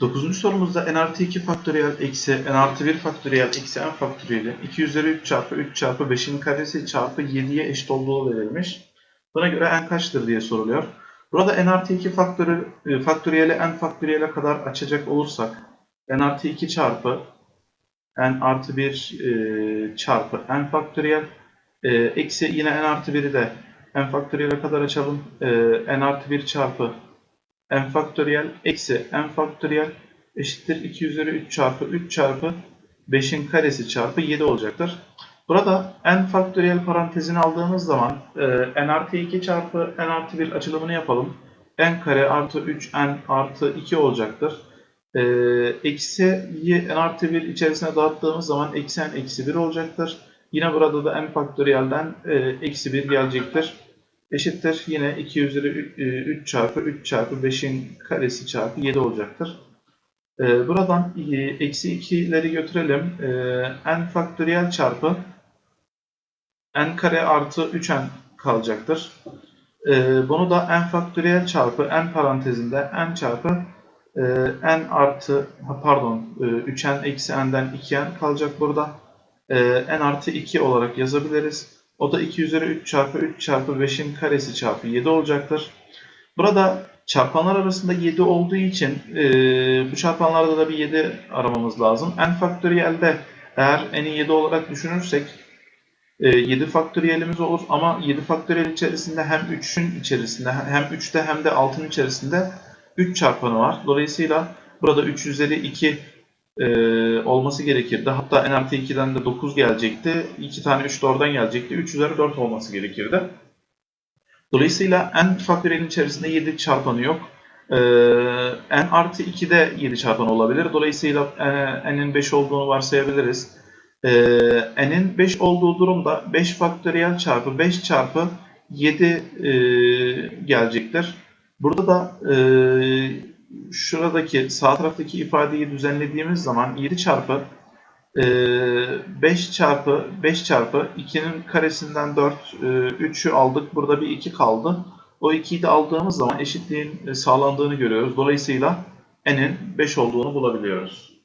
Dokuzuncu sorumuzda n artı 2 faktöriyel eksi n artı 1 faktöriyel eksi n faktöriyeli 2 üzeri 3 çarpı 3 çarpı 5'in karesi çarpı 7'ye eşit olduğu verilmiş. Buna göre n kaçtır diye soruluyor. Burada n artı 2 faktörü, e, faktöriyeli n faktöriyele kadar açacak olursak n artı 2 çarpı n artı 1 e, çarpı n faktöriyel e, eksi yine n artı 1'i de n faktöriyele kadar açalım. N artı 1 çarpı n faktöriyel eksi n faktöriyel eşittir 2 üzeri 3 çarpı 3 çarpı 5'in karesi çarpı 7 olacaktır. Burada n faktöriyel parantezini aldığımız zaman e, n artı 2 çarpı n artı 1 açılımını yapalım. n kare artı 3 n artı 2 olacaktır. E, eksiyi n artı 1 içerisine dağıttığımız zaman eksi n eksi 1 olacaktır. Yine burada da n faktöriyelden e, eksi 1 gelecektir eşittir. Yine 2 üzeri 3 çarpı 3 çarpı 5'in karesi çarpı 7 olacaktır. Ee, Buradan e, eksi 2'leri götürelim. N faktöriyel çarpı n kare artı 3n kalacaktır. Bunu da n faktöriyel çarpı n parantezinde n çarpı e, n artı pardon e, 3n eksi n'den 2n kalacak burada. N artı 2 olarak yazabiliriz. O da 2 üzeri 3 çarpı 3 çarpı 5'in karesi çarpı 7 olacaktır. Burada çarpanlar arasında 7 olduğu için e, bu çarpanlarda da bir 7 aramamız lazım. n faktöriyelde eğer n'i 7 olarak düşünürsek e, 7 faktöriyelimiz olur ama 7 faktöriyel içerisinde hem 3'ün içerisinde hem 3'te hem de 6'nın içerisinde 3 çarpanı var. Dolayısıyla burada 3 üzeri 2 e, olması gerekirdi. Hatta n artı 2'den de 9 gelecekti. 2 tane 3 de oradan gelecekti. 3 üzeri 4 olması gerekirdi. Dolayısıyla n faktöriyelin içerisinde 7 çarpanı yok. E, n artı 2'de 7 çarpanı olabilir. Dolayısıyla e, n'in 5 olduğunu varsayabiliriz. E, n'in 5 olduğu durumda 5 faktöriyel çarpı 5 çarpı 7 e, gelecektir. Burada da e, şuradaki sağ taraftaki ifadeyi düzenlediğimiz zaman 7 çarpı e, 5 çarpı 5 çarpı 2'nin karesinden 4 e, 3'ü aldık. Burada bir 2 kaldı. O 2'yi de aldığımız zaman eşitliğin e, sağlandığını görüyoruz. Dolayısıyla n'in 5 olduğunu bulabiliyoruz.